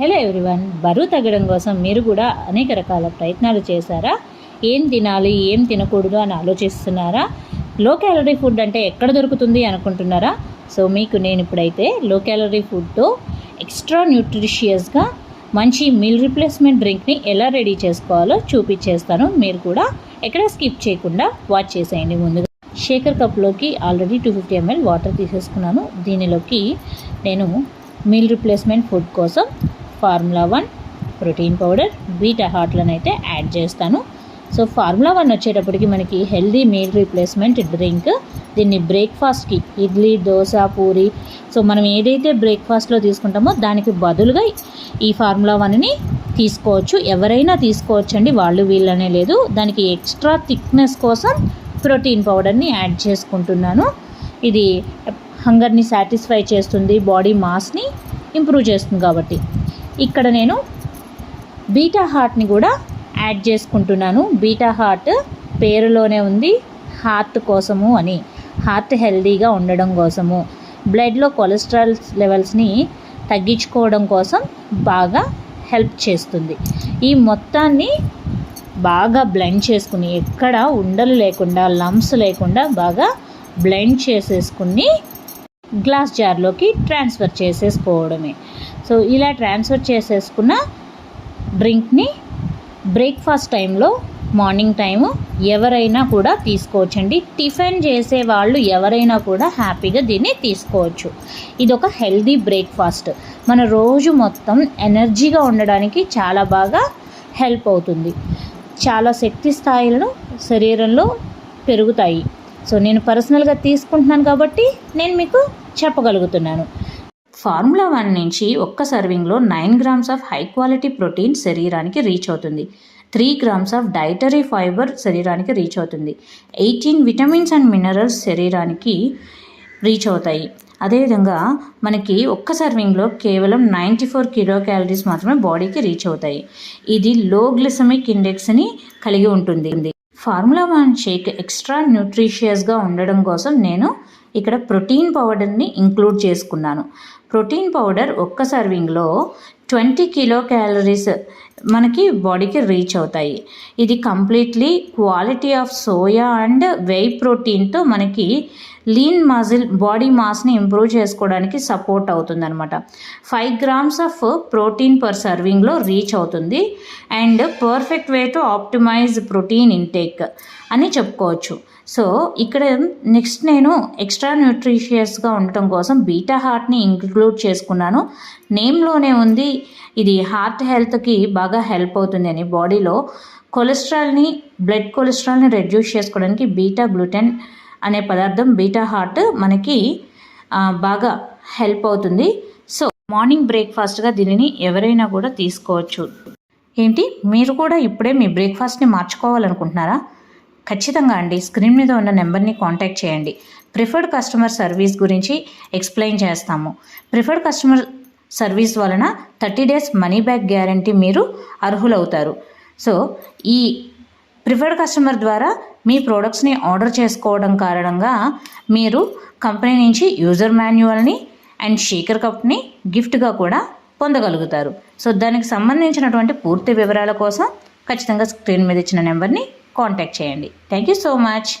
Hello everyone బరువు తగ్గడం కోసం మీరు కూడా అనేక రకాల ప్రయత్నాలు చేశారా? ఏం తినాలి ఏం తినకూడదు అని ఆలోచిస్తున్నారా? లో క్యాలరీ ఫుడ్ అంటే ఎక్కడ దొరుకుతుంది అనుకుంటున్నారా? సో మీకు నేను ఇప్పుడైతే లో క్యాలరీ ఫుడ్తో ఎక్స్ట్రా న్యూట్రిషియస్గా మంచి మీల్ రిప్లేస్మెంట్ డ్రింక్ని ఎలా రెడీ చేసుకోవాలో చూపించేస్తాను. మీరు కూడా ఎక్కడ స్కిప్ చేయకుండా వాచ్ చేసేయండి ముందుగా. Shaker కప్లోకి already two fifty ML water తీసేసుకున్నాను. దీనిలోకి నేను మీల్ రిప్లేస్మెంట్ ఫుడ్ కోసం ఫార్ములా వన్ ప్రోటీన్ పౌడర్ బీటా హాట్లను అయితే యాడ్ చేస్తాను. సో ఫార్ములా వన్ వచ్చేటప్పటికి మనకి హెల్దీ మీల్ రీప్లేస్మెంట్ డ్రింక్ దీన్ని బ్రేక్ఫాస్ట్కి ఇడ్లీ దోశ పూరి సో మనం ఏదైతే బ్రేక్ఫాస్ట్లో తీసుకుంటామో దానికి బదులుగా ఈ ఫార్ములా వన్ని తీసుకోవచ్చు. ఎవరైనా తీసుకోవచ్చు అండి వాళ్ళు వీళ్ళనే లేదు. దానికి ఎక్స్ట్రా థిక్నెస్ కోసం ప్రోటీన్ పౌడర్ని యాడ్ చేసుకుంటున్నాను. ఇది హంగర్ని సాటిస్ఫై చేస్తుంది బాడీ మాస్ని ఇంప్రూవ్ చేస్తుంది కాబట్టి. ఇక్కడ నేను బీటా హార్ట్ని కూడా యాడ్ చేసుకుంటున్నాను. బీటా హార్ట్ పేరులోనే ఉంది. హార్ట్ కోసము అని. హార్ట్ హెల్దీగా ఉండడం కోసము. బ్లడ్లో కొలెస్ట్రాల్ లెవెల్స్ని తగ్గించుకోవడం కోసం బాగా హెల్ప్ చేస్తుంది. ఈ మొత్తాన్ని బాగా బ్లెండ్ చేసుకుని ఎక్కడ ఉండలు లేకుండా లంప్స్ లేకుండా బాగా బ్లెండ్ చేసేసుకుని గ్లాస్ జార్లోకి ట్రాన్స్ఫర్ చేసేసుకోవడమే. సో ఇలా ట్రాన్స్ఫర్ చేసేసుకున్న డ్రింక్ని బ్రేక్ఫాస్ట్ టైంలో మార్నింగ్ టైము ఎవరైనా కూడా తీసుకోవచ్చండి. టిఫిన్ చేసే వాళ్ళు ఎవరైనా కూడా హ్యాపీగా దీన్ని తీసుకోవచ్చు. ఇది ఒక హెల్దీ బ్రేక్ఫాస్ట్. మన రోజు మొత్తం ఎనర్జీగా ఉండడానికి చాలా బాగా హెల్ప్ అవుతుంది. చాలా శక్తి స్థాయిలను శరీరంలో పెరుగుతాయి. సో నేను పర్సనల్గా తీసుకుంటున్నాను కాబట్టి నేను మీకు చెప్పగలుగుతున్నాను. ఫార్ములా వన్ నుంచి ఒక్క సర్వింగ్లో nine grams of high quality protein శరీరానికి రీచ్ అవుతుంది. Three grams of dietary fibre శరీరానికి రీచ్ అవుతుంది. ఎయిటీన్ విటమిన్స్ అండ్ మినరల్స్ శరీరానికి రీచ్ అవుతాయి. అదేవిధంగా మనకి ఒక్క సర్వింగ్లో కేవలం నైంటీ ఫోర్ కిలో క్యాలరీస్ మాత్రమే బాడీకి రీచ్ అవుతాయి. ఇది లో గ్లిసమిక్ ఇండెక్స్ని కలిగి ఉంటుంది. ఫార్ములా వన్ షేక్ ఎక్స్ట్రా న్యూట్రిషియస్గా ఉండడం కోసం నేను ఇక్కడ ప్రోటీన్ పౌడర్ని ఇంక్లూడ్ చేసుకున్నాను. ప్రోటీన్ పౌడర్ ఒక్క సర్వింగ్లో ట్వంటీ కిలో క్యాలరీస్ మనకి బాడీకి రీచ్ అవుతాయి. ఇది completely quality of soya and whey ప్రోటీన్తో మనకి లీన్ మజిల్ బాడీ మాస్ని ఇంప్రూవ్ చేసుకోవడానికి సపోర్ట్ అవుతుందనమాట five grams of protein per సర్వింగ్లో reach అవుతుంది. And perfect way to optimise protein intake అని చెప్పుకోవచ్చు. సో ఇక్కడ నెక్స్ట్ నేను ఎక్స్ట్రా న్యూట్రిషియస్గా ఉండటం కోసం బీటా హార్ట్ని ఇంక్లూడ్ చేసుకున్నాను. నేమ్లోనే ఉంది ఇది హార్ట్ హెల్త్కి బాగా హెల్ప్ అవుతుంది అని. బాడీలో కొలెస్ట్రాల్ని బ్లడ్ కొలెస్ట్రాల్ని రెడ్యూస్ చేసుకోవడానికి బీటా గ్లూటెన్ అనే పదార్థం బీటా హార్ట్ మనకి బాగా హెల్ప్ అవుతుంది. సో మార్నింగ్ బ్రేక్ఫాస్ట్గా దీనిని ఎవరైనా కూడా తీసుకోవచ్చు. ఏంటి? మీరు కూడా ఇప్పుడే మీ బ్రేక్ఫాస్ట్ని మార్చుకోవాలనుకుంటున్నారా? ఖచ్చితంగా అండి. స్క్రీన్ మీద ఉన్న నెంబర్ని కాంటాక్ట్ చేయండి. ప్రిఫర్డ్ కస్టమర్ సర్వీస్ గురించి ఎక్స్ప్లెయిన్ చేస్తాము. ప్రిఫర్డ్ కస్టమర్ సర్వీస్ వలన thirty days money back guarantee మీరు అర్హులవుతారు. సో ఈ ప్రిఫర్డ్ కస్టమర్ ద్వారా మీ ప్రోడక్ట్స్ని ఆర్డర్ చేసుకోవడం కారణంగా మీరు కంపెనీ నుంచి యూజర్ మాన్యువల్ని అండ్ షీకర్ కప్ని గిఫ్ట్గా కూడా పొందగలుగుతారు. సో దానికి సంబంధించినటువంటి పూర్తి వివరాల కోసం ఖచ్చితంగా స్క్రీన్ మీద ఇచ్చిన నెంబర్ని కాంటాక్ట్ చేయండి. Thank you so much